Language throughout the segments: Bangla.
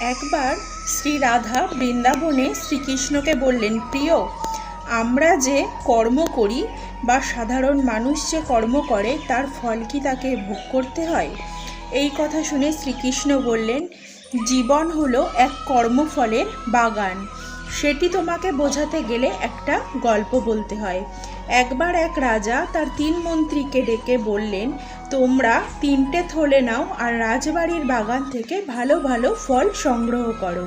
একবার শ্রী রাধা বৃন্দাবনে শ্রীকৃষ্ণকে বললেন, প্রিয়, আমরা যে কর্ম করি বা সাধারণ মানুষ যে কর্ম করে, তার ফল কি তাকে ভোগ করতে হয়? এই কথা শুনে শ্রীকৃষ্ণ বললেন, জীবন হলো এক কর্মফলের বাগান। সেটি তোমাকে বোঝাতে গেলে একটা গল্প বলতে হয়। একবার এক রাজা তার তিন মন্ত্রীকে ডেকে বললেন, তোমরা তিনটে থলে নাও আর রাজবাড়ির বাগান থেকে ভালো ভালো ফল সংগ্রহ করো।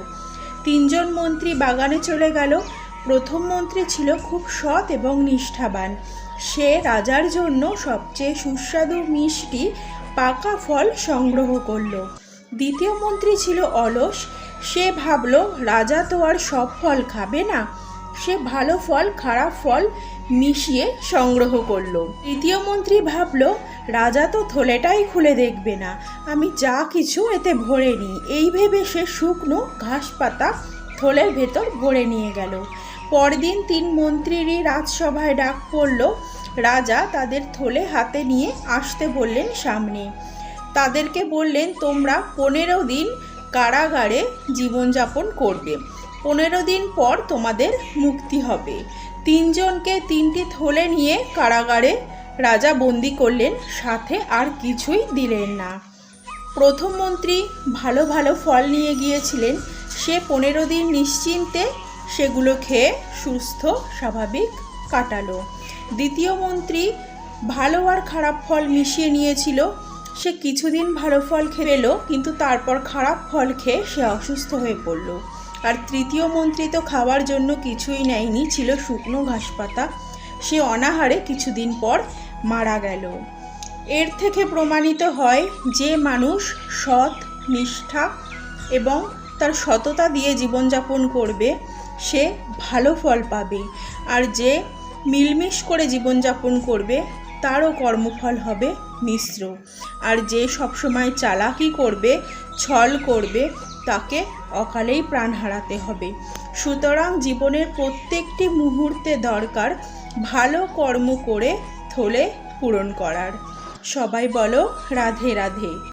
তিনজন মন্ত্রী বাগানে চলে গেল। প্রথম মন্ত্রী ছিল খুব সৎ এবং নিষ্ঠাবান। সে রাজার জন্য সবচেয়ে সুস্বাদু মিষ্টি পাকা ফল সংগ্রহ করল। দ্বিতীয় মন্ত্রী ছিল অলস। সে ভাবলো, রাজা তো আর সব ফল খাবে না। সে ভালো ফল, খারাপ ফল মিশিয়ে সংগ্রহ করল। তৃতীয় মন্ত্রী ভাবল, রাজা তো থলেটাই খুলে দেখবে না। আমি যা কিছু এতে ভরে নিই। এই ভেবে সে শুকনো ঘাস পাতা থলের ভেতর ভরে নিয়ে গেল। পরদিন তিন মন্ত্রীরই রাজসভায় ডাক পড়ল, রাজা তাদের থলে হাতে নিয়ে আসতে বললেন সামনে। তাদেরকে বললেন, তোমরা পনেরো দিন কারাগারে জীবনযাপন করবে। পনেরো দিন পর তোমাদের মুক্তি হবে। তিনজনকে তিনটি থলে নিয়ে কারাগারে রাজা বন্দি করলেন, সাথে আর কিছুই দিলেন না। প্রথম মন্ত্রী ভালো ভালো ফল নিয়ে গিয়েছিলেন। সে পনেরো দিন নিশ্চিন্তে সেগুলো খেয়ে সুস্থ, স্বাভাবিক কাটালো। দ্বিতীয় মন্ত্রী ভালো আর খারাপ ফল মিশিয়ে নিয়েছিল। সে কিছুদিন ভালো ফল খেয়ে পেল, কিন্তু তারপর খারাপ ফল খেয়ে সে অসুস্থ হয়ে পড়ল। আর তৃতীয় মন্ত্রী তো খাওয়ার জন্য কিছুই নেয়নি, ছিল শুকনো ঘাস পাতা। সে অনাহারে কিছুদিন পর মারা গেল। এর থেকে প্রমাণিত হয় যে মানুষ সৎ, নিষ্ঠা এবং তার সততা দিয়ে জীবনযাপন করবে, সে ভালো ফল পাবে। আর যে মিলমিশ করে জীবনযাপন করবে, তারও কর্মফল হবে। মিশ্র। আর যে সবসময় চালাকি করবে, ছল করবে, তাকে অকালেই প্রাণ হারাতে হবে। সুতরাং জীবনের প্রত্যেকটি মুহূর্তে দরকার ভালো কর্ম করে থলে পূরণ করার। সবাই বলো, রাধে রাধে।